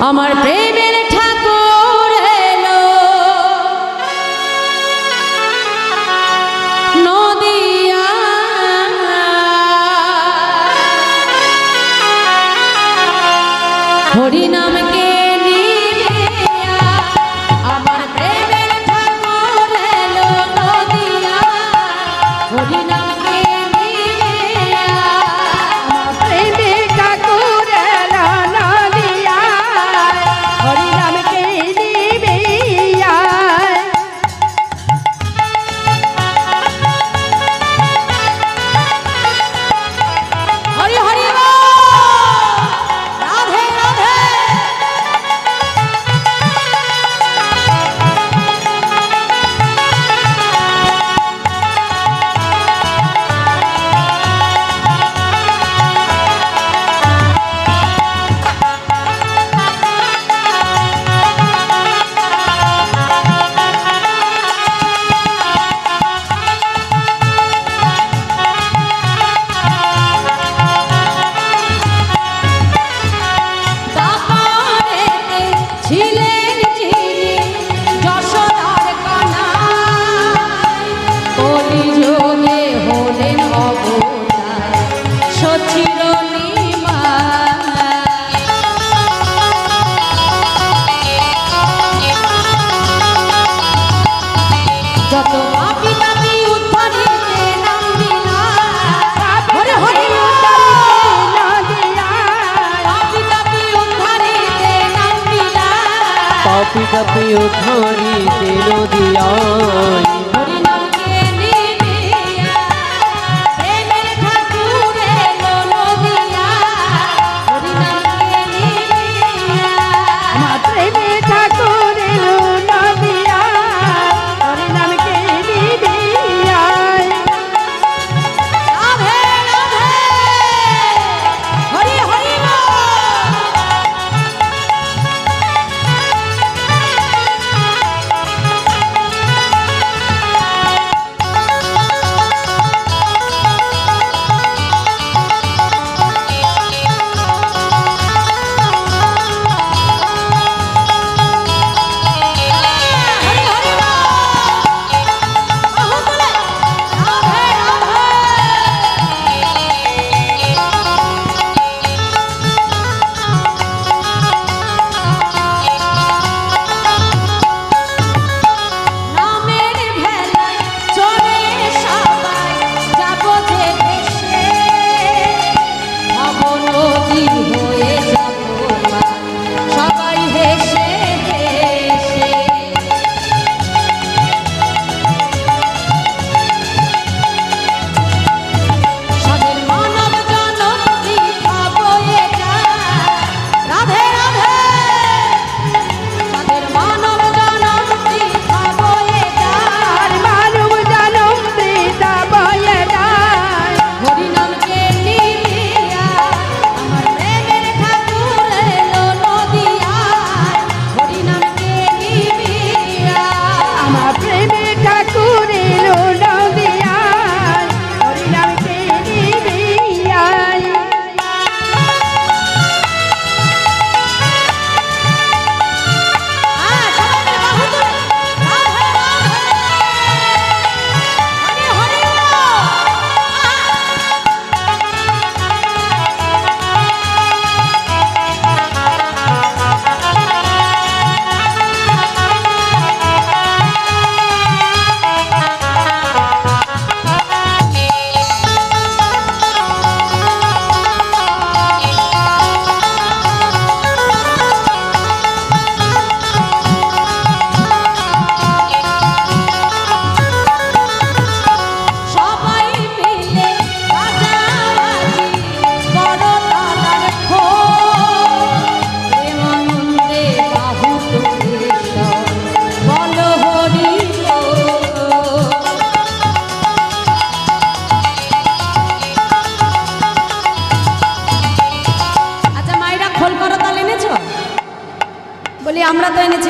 আমার প্রেমের ঠাকুর এলো। নদিয়া হরি নামকে কাপি কাপি উঠরি তেল দিয়ায়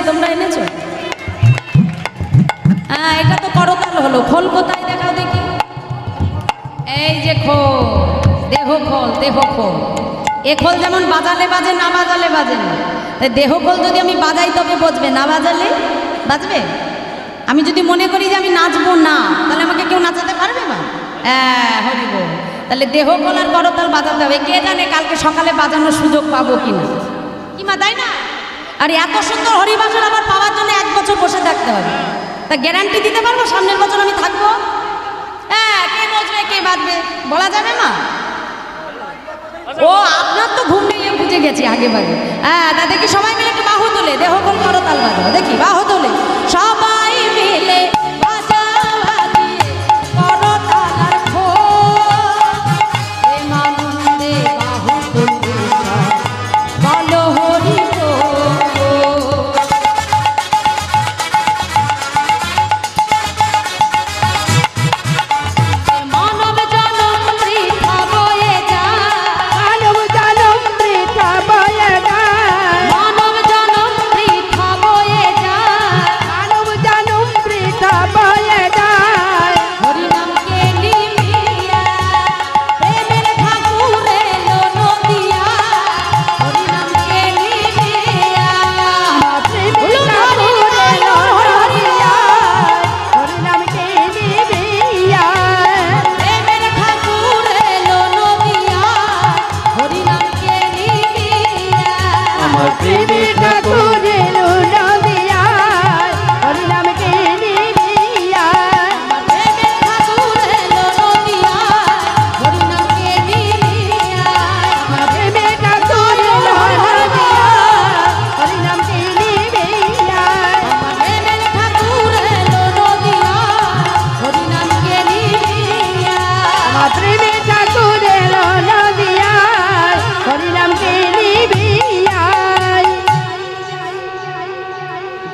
তোমরা এনেছো? হ্যাঁ এটা তো করতাল হলো। খোল কোথায় দেখাও দেখি। এই যে খোল, দেহ খোল দেহ খোল। এ খোল যেমন বাজালে বাজে, না বাজালে বাজে না। তাই দেহ খোল যদি আমি বাজাই তবে বজবে। না বাজালে বাজবে? আমি যদি মনে করি যে আমি নাচবো না, তাহলে আমাকে কেউ নাচাতে পারবে না? হ্যাঁ হরিব তাহলে দেহ খোল আর করতাল বাজাতে হবে। কে জানে কালকে সকালে বাজানোর সুযোগ পাবো কিনা? কিমা, তাই না? আর এত সুন্দর হরিবাসন আমার পাওয়ার জন্য এক বছর বসে থাকতে হবে। তা গ্যারান্টি দিতে পারব? সামনের বছর আমি থাকব? হ্যাঁ কে বসবে, কে বাঁধবে? বলা যাবে মা? ও, আপনার তো ঘুম নেই বুঝে গেছি আগে বাগে হ্যাঁ তা দেখি সবাই মিলে একটু বাহু তোলে। দেহ করো, তাল বাজাও দেখি, বাহু তোলে। সবাই